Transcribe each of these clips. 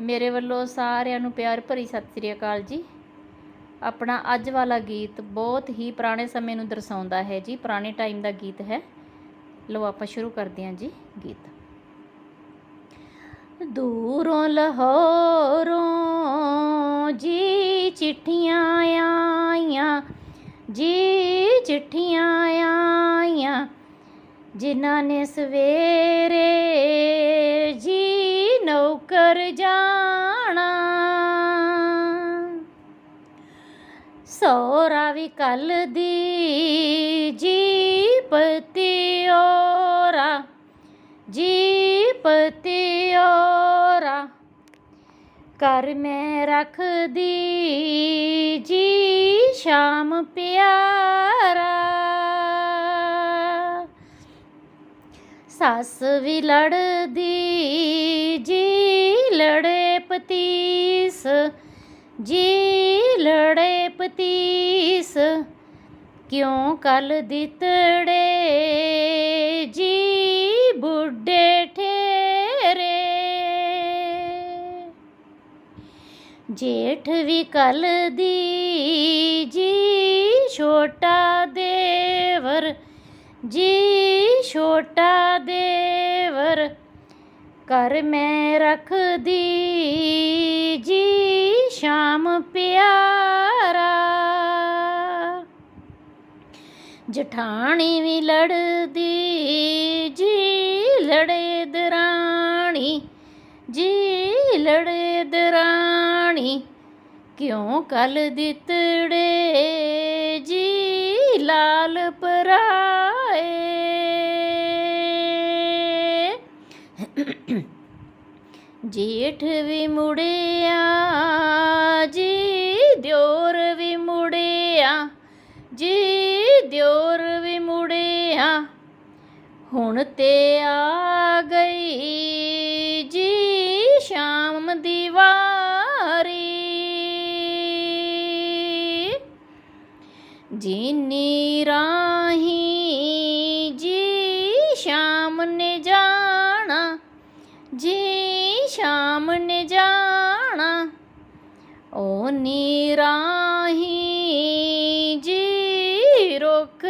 ਮੇਰੇ ਵੱਲੋਂ ਸਾਰਿਆਂ ਨੂੰ ਪਿਆਰ ਭਰੀ ਸਤਿ ਸ੍ਰੀ ਅਕਾਲ ਜੀ। ਆਪਣਾ ਅੱਜ ਵਾਲਾ ਗੀਤ ਬਹੁਤ ਹੀ ਪੁਰਾਣੇ ਸਮੇਂ ਨੂੰ ਦਰਸਾਉਂਦਾ ਹੈ ਜੀ। ਪੁਰਾਣੇ ਟਾਈਮ ਦਾ ਗੀਤ ਹੈ। ਲਓ ਆਪਾਂ ਸ਼ੁਰੂ ਕਰਦੇ ਹਾਂ ਜੀ ਗੀਤ। ਦੂਰੋਂ ਲਾਹੌਰੋਂ ਜੀ ਚਿੱਠੀਆਂ ਆਈਆਂ, ਜੀ ਚਿੱਠੀਆਂ ਆਈਆਂ, ਜਿਨ੍ਹਾਂ ਨੇ ਸਵੇਰੇ ਜੀ ਨੌਕਰ ਜਾਣਾ। ਸੋਰਾ ਵੀ ਕੱਲ ਦੀ ਜੀ ਪਤਿਓਰਾ ਜੀ ਪਤਿਓਰਾ ਕਰ ਮੈਂ ਰੱਖਦੀ ਜੀ ਸ਼ਾਮ ਪਿਆਰਾ। ਸੱਸ ਵੀ ਲੜਦੀ ਜੀ ਲੜੇ ਪਤੀਸ, ਕਿਉਂ ਕੱਲ ਦਿੱਤੜੇ? ਜੀ ਬੁੱਢੇ ਠੇਰੇ। ਜੇਠ ਵੀ ਕੱਲ ਦੀ, ਜੀ ਛੋਟਾ ਦੇਵਰ। ਜੀ ਛੋਟਾ ਦੇਵਰ ਕਰ ਮੈਂ ਰੱਖਦੀ ਜਠਾਣੀ ਵੀ ਲੜਦੀ, ਜੀ ਲੜੇ ਦਰਾਣੀ, ਜੀ ਲੜੇ ਦਰਾਣੀ। ਕਿਉਂ ਕੱਲ ਦਿੱਤੜੇ, ਜੀ ਲਾਲ ਪਰਾਏ। ਜੇਠ ਵੀ ਮੁੜਿਆ, ਜੀ ਦਿਓਰ ਵੀ ਮੁੜਿਆ, ਜੀ ਦਿਓਰ ਵੀ ਮੁੜਿਆ ਹੁਣ ਤੇ ਆ ਗਈ ਜੀ ਸ਼ਾਮ ਦੀ ਵਾਰੀ। ਜਿਨੀ ਰਾਹੀ ਜੀ ਸ਼ਾਮ ਨੇ ਜਾਣਾ, ਜੀ ਸ਼ਾਮ ਨੇ ਜਾਣਾ। ਓ ਨੀਰਾਹੀ ਜੀ ਰੁੱਖ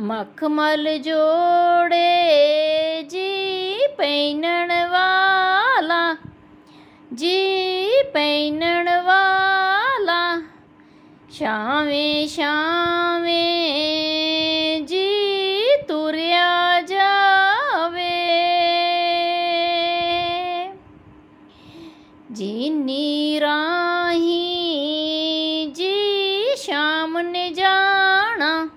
ਮਖਮਲ ਜੋੜੇ ਜੀ ਪੈਨਣ ਵਾਲਾ। ਜੀ ਪੈਨਣ ਵਾਲਾ। ਸ਼ਾਵੇਂ ਸ਼ਾਵੇਂ ਜਿਨੀ ਰਾਹੀ ਜੀ ਸ਼ਾਮ ਨੇ ਜਾਣਾ,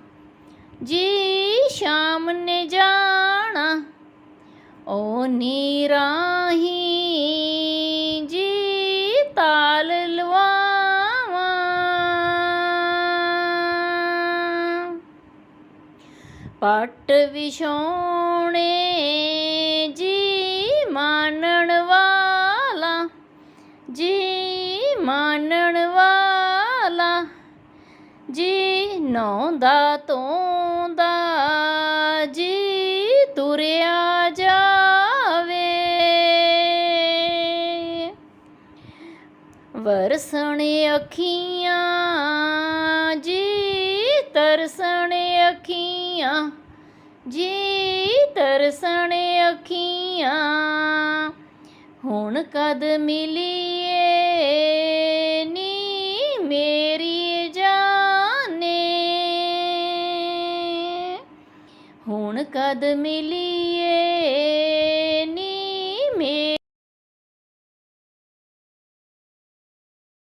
ਜੀ ਸ਼ਾਮ ਨੇ ਜਾਣਾ। ਓ ਨੀ ਨੀਰਾਹੀ, ਜੀ ਤਾਲ ਲਵਾਵਾਂ। ਪੱਟ ਵਿਛੋਣੇ ਜੀ ਨੌਂਦਾ ਜੀ ਤੁਰਿਆ ਜਾਵੇ। ਵਰਸਣ ਅੱਖੀਆਂ ਜੀ, ਤਰਸਣ ਅੱਖੀਆਂ ਜੀ, ਤਰਸਣ ਅੱਖੀਆਂ। ਹੁਣ ਕਦ ਮਿਲੀਏ ਹੁਣ ਕਦ ਮਿਲੀਏ ਨੀ ਮੇ